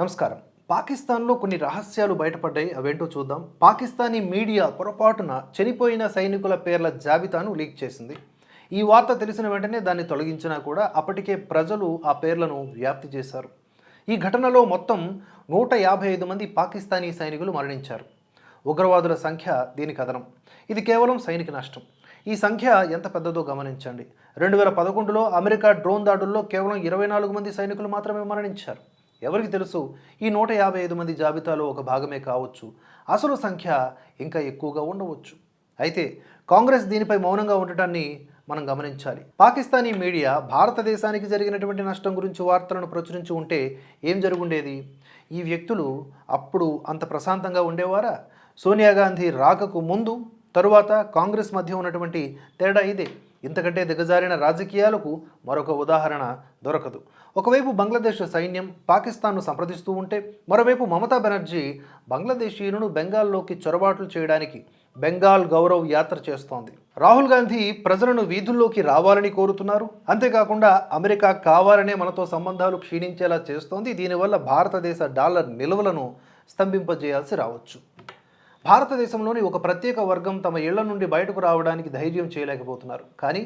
నమస్కారం. పాకిస్తాన్లో కొన్ని రహస్యాలు బయటపడ్డాయి. అవేంటో చూద్దాం. పాకిస్తానీ మీడియా పొరపాటున చనిపోయిన సైనికుల పేర్ల జాబితాను లీక్ చేసింది. ఈ వార్త తెలిసిన వెంటనే దాన్ని తొలగించినా కూడా అప్పటికే ప్రజలు ఆ పేర్లను వ్యాప్తి చేశారు. ఈ ఘటనలో మొత్తం నూట యాభై ఐదు మంది పాకిస్తానీ సైనికులు మరణించారు. ఉగ్రవాదుల సంఖ్య దీని కథనం ఇది కేవలం సైనిక నష్టం. ఈ సంఖ్య ఎంత పెద్దదో గమనించండి. రెండు వేల పదకొండులో అమెరికా డ్రోన్ దాడుల్లో కేవలం ఇరవై నాలుగు మంది సైనికులు మాత్రమే మరణించారు. ఎవరికి తెలుసు? ఈ నూట యాభై ఐదు మంది జాబితాలో ఒక భాగమే కావచ్చు. అసలు సంఖ్య ఇంకా ఎక్కువగా ఉండవచ్చు. అయితే కాంగ్రెస్ దీనిపై మౌనంగా ఉండటాన్ని మనం గమనించాలి. పాకిస్తానీ మీడియా భారతదేశానికి జరిగినటువంటి నష్టం గురించి వార్తలను ప్రచురించి ఉంటే ఏం జరుగుండేది? ఈ వ్యక్తులు అప్పుడు అంత ప్రశాంతంగా ఉండేవారా? సోనియా గాంధీ రాకకు ముందు తరువాత కాంగ్రెస్ మధ్య ఉన్నటువంటి తేడా ఇదే. ఇంతకంటే దిగజారిన రాజకీయాలకు మరొక ఉదాహరణ దొరకదు. ఒకవైపు బంగ్లాదేశ్ సైన్యం పాకిస్తాన్ను సంప్రదిస్తూ ఉంటే మరోవైపు మమతా బెనర్జీ బంగ్లాదేశీయులను బెంగాల్లోకి చొరబాట్లు చేయడానికి బెంగాల్ గౌరవ్ యాత్ర చేస్తోంది. రాహుల్ గాంధీ ప్రజలను వీధుల్లోకి రావాలని కోరుతున్నారు. అంతేకాకుండా అమెరికా కావాలనే మనతో సంబంధాలు క్షీణించేలా చేస్తోంది. దీనివల్ల భారతదేశ డాలర్ నిల్వలను స్తంభింపజేయాల్సి రావచ్చు. భారతదేశంలోని ఒక ప్రత్యేక వర్గం తమ ఇళ్ళ నుండి బయటకు రావడానికి ధైర్యం చేయలేకపోతున్నారు. కానీ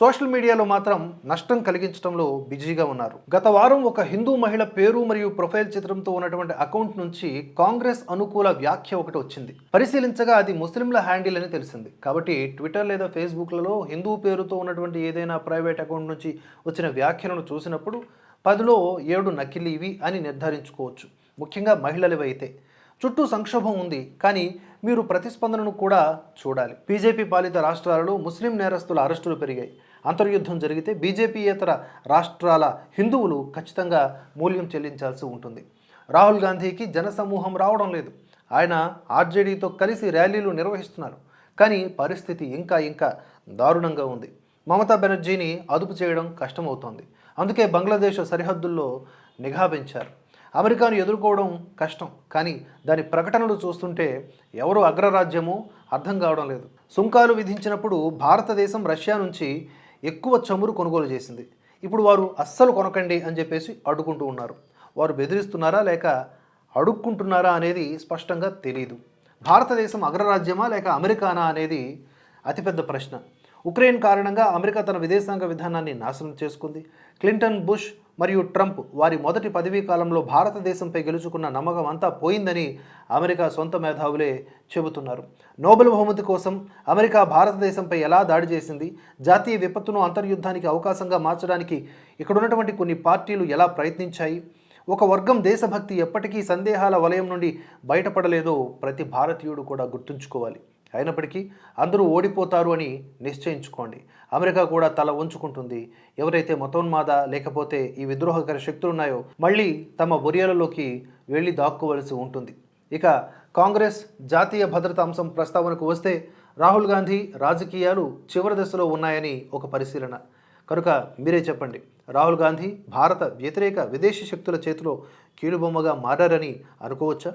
సోషల్ మీడియాలో మాత్రం నష్టం కలిగించడంలో బిజీగా ఉన్నారు. గత వారం ఒక హిందూ మహిళ పేరు మరియు ప్రొఫైల్ చిత్రంతో ఉన్నటువంటి అకౌంట్ నుంచి కాంగ్రెస్ అనుకూల వ్యాఖ్య ఒకటి వచ్చింది. పరిశీలించగా అది ముస్లింల హ్యాండిల్ అని తెలిసింది. కాబట్టి ట్విట్టర్ లేదా ఫేస్బుక్లలో హిందూ పేరుతో ఉన్నటువంటి ఏదైనా ప్రైవేట్ అకౌంట్ నుంచి వచ్చిన వ్యాఖ్యలను చూసినప్పుడు పదిలో ఏడు నకిలీవి అని నిర్ధారించుకోవచ్చు. ముఖ్యంగా మహిళలవి అయితే చుట్టూ సంక్షోభం ఉంది. కానీ మీరు ప్రతిస్పందనను కూడా చూడాలి. బీజేపీ పాలిత రాష్ట్రాలలో ముస్లిం నేరస్తుల అరెస్టులు పెరిగాయి. అంతర్యుద్ధం జరిగితే బీజేపీయేతర రాష్ట్రాల హిందువులు ఖచ్చితంగా మూల్యం చెల్లించాల్సి ఉంటుంది. రాహుల్ గాంధీకి జనసమూహం రావడం లేదు. ఆయన ఆర్జేడీతో కలిసి ర్యాలీలు నిర్వహిస్తున్నారు. కానీ పరిస్థితి ఇంకా ఇంకా దారుణంగా ఉంది. మమతా బెనర్జీని అదుపు చేయడం కష్టమవుతోంది. అందుకే బంగ్లాదేశ్ సరిహద్దుల్లో నిఘా పెంచారు. అమెరికాను ఎదుర్కోవడం కష్టం. కానీ దాని ప్రకటనలు చూస్తుంటే ఎవరు అగ్రరాజ్యమో అర్థం కావడం లేదు. సుంకాలు విధించినప్పుడు భారతదేశం రష్యా నుంచి ఎక్కువ చమురు కొనుగోలు చేసింది. ఇప్పుడు వారు అస్సలు కొనకండి అని చెప్పేసి అడ్డుకుంటూ ఉన్నారు. వారు బెదిరిస్తున్నారా లేక అడుక్కుంటున్నారా అనేది స్పష్టంగా తెలియదు భారతదేశం అగ్రరాజ్యమా లేక అమెరికానా అనేది అతిపెద్ద ప్రశ్న. ఉక్రెయిన్ కారణంగా అమెరికా తన విదేశాంగ విధానాన్ని నాశనం చేసుకుంది. క్లింటన్ బుష్ మరియు ట్రంప్ వారి మొదటి పదవీ కాలంలో భారతదేశంపై గెలుచుకున్న నమ్మకం అంతా పోయిందని అమెరికా సొంత మేధావులే చెబుతున్నారు. నోబెల్ బహుమతి కోసం అమెరికా భారతదేశంపై ఎలా దాడి చేసింది జాతీయ విపత్తును అంతర్యుద్ధానికి అవకాశంగా మార్చడానికి ఇక్కడున్నటువంటి కొన్ని పార్టీలు ఎలా ప్రయత్నించాయి ఒక వర్గం దేశభక్తి ఎప్పటికీ సందేహాల వలయం నుండి బయటపడలేదో ప్రతి భారతీయుడు కూడా గుర్తుంచుకోవాలి. అయినప్పటికీ అందరూ ఓడిపోతారు అని నిశ్చయించుకోండి. అమెరికా కూడా తల ఉంచుకుంటుంది ఎవరైతే మతోన్మాద లేకపోతే ఈ విద్రోహకర శక్తులు ఉన్నాయో మళ్ళీ తమ బొరియలలోకి వెళ్ళి దాక్కోవలసి ఉంటుంది. ఇక కాంగ్రెస్ జాతీయ భద్రతా అంశం ప్రస్తావనకు వస్తే రాహుల్ గాంధీ రాజకీయాలు చివరి దశలో ఉన్నాయని ఒక పరిశీలన. కనుక మీరే చెప్పండి రాహుల్ గాంధీ భారత వ్యతిరేక విదేశీ శక్తుల చేతిలో కీలుబొమ్మగా మారారని అనుకోవచ్చా?